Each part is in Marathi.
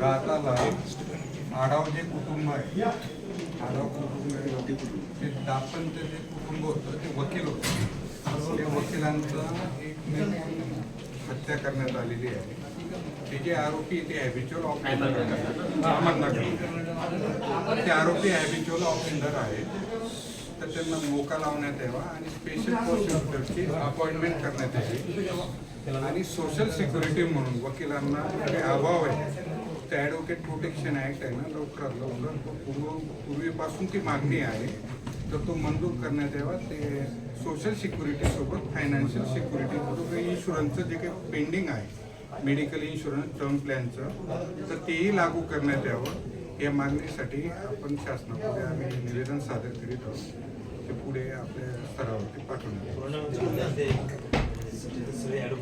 राहताला आडाव जे कुटुंब आहे आडाव कुटुंब ते दापंत जे कुटुंब होतं ते वकील होतं. त्या वकिलांचा एक हत्या करण्यात आलेली आहे. ते जे आरोपी ते हॅबिच्युअल ऑफेंडर ते आरोपी हॅबिच्युअल ऑफेंडर आहेत. तर त्यांना मोका लावण्यात यावा आणि स्पेशल प्रोसिक्युटरची अपॉइंटमेंट करण्यात यावी. आणि सोशल सिक्युरिटी म्हणून वकिलांना अभाव आहे ते ॲडव्होकेट प्रोटेक्शन ॲक्ट आहे ना लवकरात लवकर. पूर्व पूर्वीपासून ती मागणी आहे. तर तो मंजूर करण्यात यावा. ते सोशल सिक्युरिटीसोबत फायनान्शियल सिक्युरिटी इन्शुरन्सचं जे काही पेंडिंग आहे मेडिकल इन्शुरन्स टर्म प्लॅनचं तर तेही लागू करण्यात यावं. या मागणीसाठी आपण शासनापुढे आम्ही निवेदन सादर करीत आहोत. ते पुढे आपल्या स्तरावरती पाठवण्यात येईल.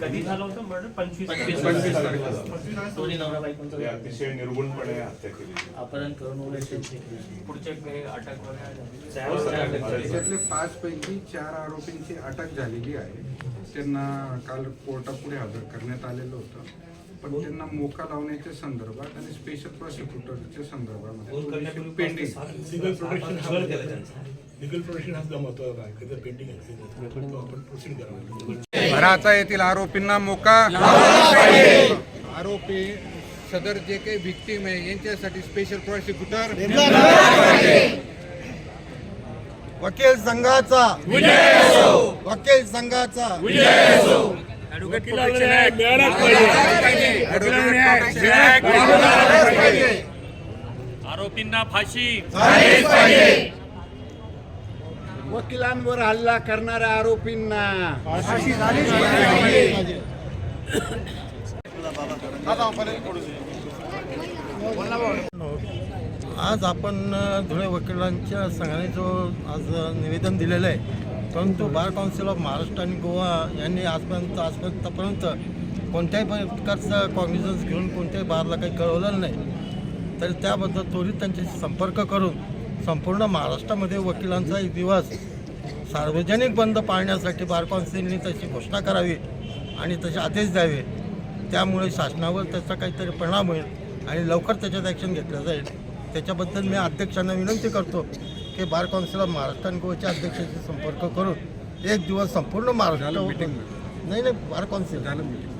कधी झालं होतं मर्डर पंचवीस पंचवीस तारखेला. दोन्ही नवरा बायकोंचं हे अतिशय निर्गुणपणे हत्या केली. अपहरण करून वगैरे पुढचे काही अटक वगैरे हो, सर. झाली? त्याच्यातले पाच पैकी चार आरोपींची अटक झालेली आहे. त्यांना काल कोर्टापुढे हजर करण्यात आलेलं होतं. पण त्यांना मोका लावण्याच्या संदर्भात आणि स्पेशल प्रॉसिक्युटरच्या संदर्भामध्ये पेंडिंग लिगल प्रोटेक्शन हा लिगल प्रोटेक्शन सुद्धा महत्त्वाचा आहे पेंडिंग आहे. तो आपण प्रोसीड करावं. राहता येथील आरोपींना मोका आरोपी सदर जे काही व्हिक्टीम आहे यांच्यासाठी स्पेशल प्रॉसिक्युटर वकील संघाचा. वकील संघाचा. आरोपींना फाशी. वकिलांवर हल्ला करणाऱ्या आरोपींना. आज आपण धुळे वकिलांच्या संघाने जो आज निवेदन दिलेलं आहे परंतु बार काउन्सिल ऑफ महाराष्ट्र आणि गोवा यांनी आजपर्यंत आजपर्यंतपर्यंत कोणत्याही प्रकारचा कॉग्निझन्स घेऊन कोणत्याही बारला काही कळवलेलं नाही. तर त्याबद्दल त्वरित त्यांच्याशी संपर्क करून संपूर्ण महाराष्ट्रामध्ये वकिलांचा एक दिवस सार्वजनिक बंद पाळण्यासाठी बार काउन्सिलने तशी घोषणा करावी आणि तसे आदेश द्यावे त्यामुळे शासनावर त्याचा काहीतरी परिणाम होईल आणि लवकर त्याच्यात ॲक्शन घेतलं जाईल त्याच्याबद्दल मी अध्यक्षांना विनंती करतो की बार काउन्सिल ऑफ महाराष्ट्र आणि गोव्याच्या अध्यक्षाशी संपर्क करून एक दिवस संपूर्ण महाराष्ट्र. नाही नाही बार काउन्सिल झालं meeting.